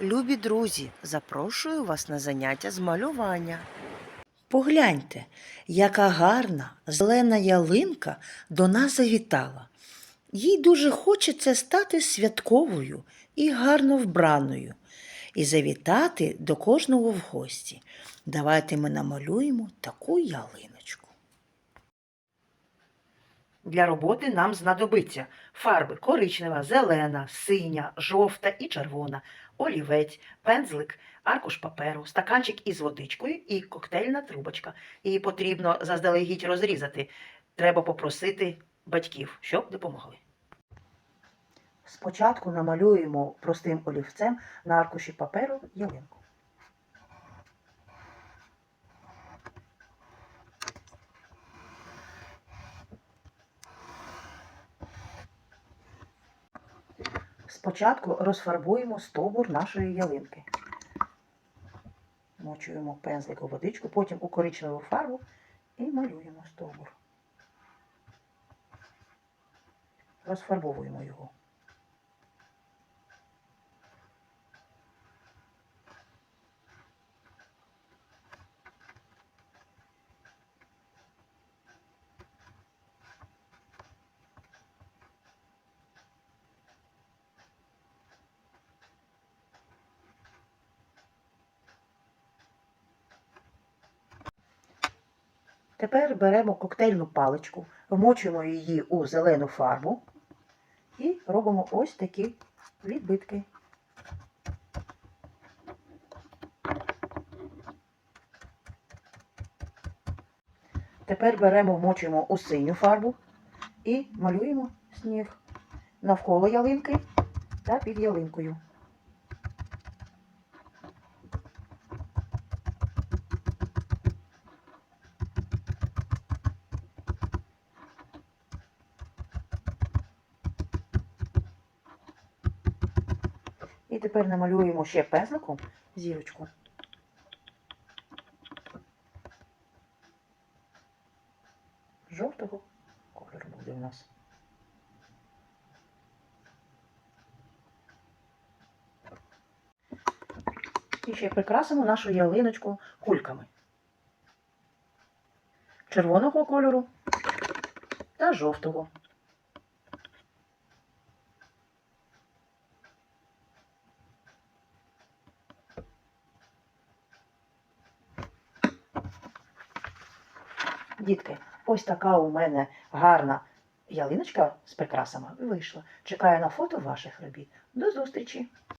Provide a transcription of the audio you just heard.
Любі друзі, запрошую вас на заняття з малювання. Погляньте, яка гарна зелена ялинка до нас завітала. Їй дуже хочеться стати святковою і гарно вбраною і завітати до кожного в гості. Давайте ми намалюємо таку ялиночку. Для роботи нам знадобиться фарби коричнева, зелена, синя, жовта і червона, олівець, пензлик, аркуш паперу, стаканчик із водичкою і коктейльна трубочка. Її потрібно заздалегідь розрізати. Треба попросити батьків, щоб допомогли. Спочатку намалюємо простим олівцем на аркуші паперу ялинку. Спочатку розфарбуємо стовбур нашої ялинки. Мочуємо пензлик у водичку, потім у коричневу фарбу і малюємо стовбур. Розфарбовуємо його. Тепер беремо коктейльну паличку, вмочуємо її у зелену фарбу і робимо ось такі відбитки. Тепер беремо, вмочуємо у синю фарбу і малюємо сніг навколо ялинки та під ялинкою. Тепер намалюємо ще пензликом зірочку. Жовтого кольору буде у нас. І ще прикрасимо нашу ялиночку кульками. Червоного кольору та жовтого. Дітки, ось така у мене гарна ялиночка з прикрасами вийшла. Чекаю на фото ваших робіт. До зустрічі!